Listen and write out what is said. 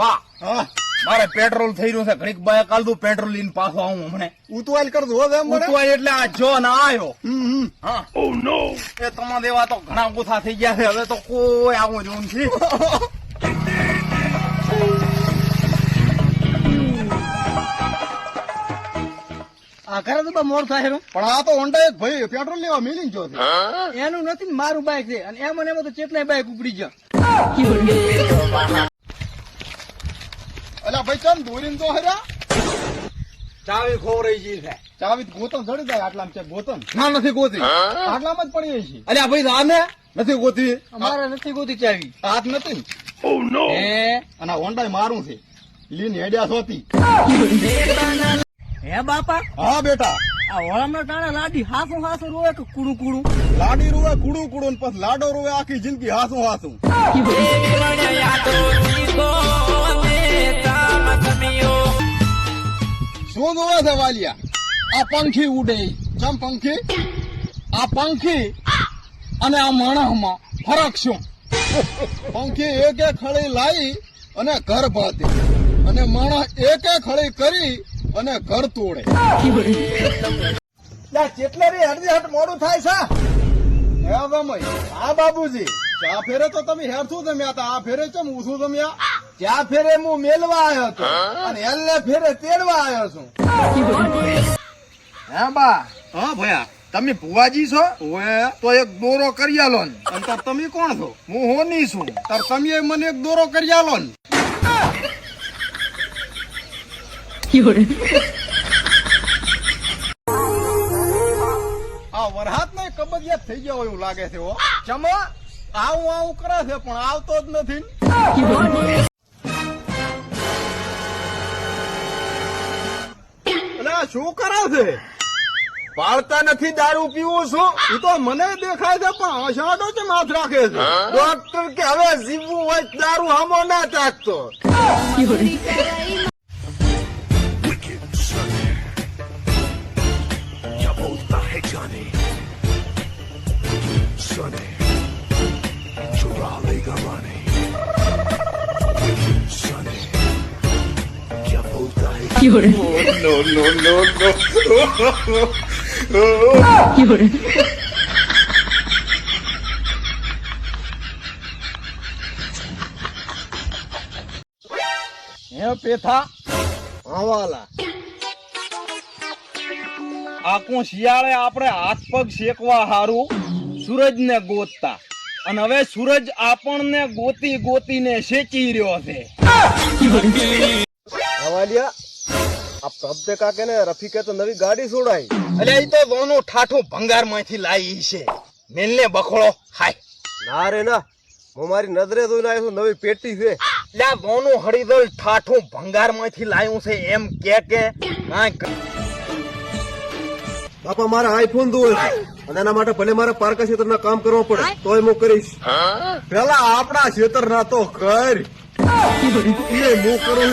બા મારે પેટ્રોલ થઈ રહ્યું છે. ઘડીક બાય કાલ તું પેટ્રોલ લઈને પાછો આવું હમણે ઉતવાલ કર દો હવે ઉતવાલ એટલે આ જો ના આવ્યો હા. ઓ નો એ તમારા દેવા તો ઘણા ગુથા થઈ ગયા છે. હવે તો કોઈ આવું જોન નથી. આ ઘરે તો બા મોર થાય પણ આ તો હોન્ડા એક ભાઈ પેટ્રોલ લેવા મિલી જો એનું નથી ને મારું બાઈક છે. અને એમ અને એમાં તો ચેટલાય બાઈક ઉપડી ગયા. ભાઈ ચમ દોરીને તો હર્યા ચાવી ખોવરાઈ ગઈ છે. ચાવી ગોતમ ચડી જાય આટલામાં છે ગોતમ ના નથી ગોતી. આટલામાં જ પડી છે અલ્યા ભાઈ રાને નથી ગોતી. અમારે નથી ગોતી ચાવી. હાથ નથી. ને. હે અને હોન્ડા મારું છે. લીન હેડ્યા સોતી. હે બાપા? હા બેટા. આ વળામણા ટાણા લાડી હાસું હાસું રોવે કે કુડું કુડું? લાડી રૂવે કુડું કુડું પછી લાડો રોવે આખી જિંદગી હાસું હાસું. શું જોવે આ પંખી ઉડે. ચમ પંખી? આ પંખી અને આ માણસમાં ફરક શું? પંખી એક ખળી લાવી અને ઘર ભાતી. અને માણસ એક ખળી કરી અને ઘર તોડે. ચેટલે રે હરજી હટ મોડું થાય છે? હે ભાઈ આ બાબુજી આ ફેરે તો તમે હેરથું જમ્યા હતા આ ફેરે ચમ ઊઠું જમ્યા? ચા ફેરે હું મેલવા આવ્યો હતો. અને એલને ફેરે તેડવા આવ્યો છું. હે બા. હા ભયા. તમે ભુવાજી છો? ઓએ. તો એક દોરો કરી આલો ને. અને તાર તમે કોણ છો? હું હોની છું. તાર તમે મને એક દોરો કરી આલો ને. આ વરહાત ને કબજિયાત થઈ ગયા હોય એવું લાગે છે હો. ચમા આવું આવું કરે છે પણ આવતો જ નથી શું કરે છે? પાળતા નથી દારૂ પીવું છું. એ તો મને દેખાય છે પણ અષાઢો જ માથ રાખે છે. ડોક્ટર કે હવે જીવવું હોય તો દારૂ હમો ના ચાકતો क्या હે પેથા આવાલા આખું શિયાળે આપણે હાથ પગ શેકવા હારું સૂરજ ને ગોતતા. અને હવે સૂરજ આપણને ગોતી ગોતીને શેચી રહ્યો છે. હવાલિયા આ કાકે ને રફીકે તો નવી ગાડી છોડાઈ. એટલે એ તો દોનું ઠાઠું ભંગારમાંથી લાવી છે. મેલને બખોળો હાય. ના રે ના હું મારી નજરે જોઈને આવ્યો છું નવી પેટી છે. એટલે આ હળીદળ ઠાઠું ભંગારમાંથી લાવ્યું છે એમ કે કે બાપા મારે આઈફોન છે. અને એના માટે ભલે મારે પાર્કા ક્ષેત્રના કામ કરવો પડે તોય હું કરીશ. પેલા આપણા ક્ષેત્ર ના તો કર એ હું કરું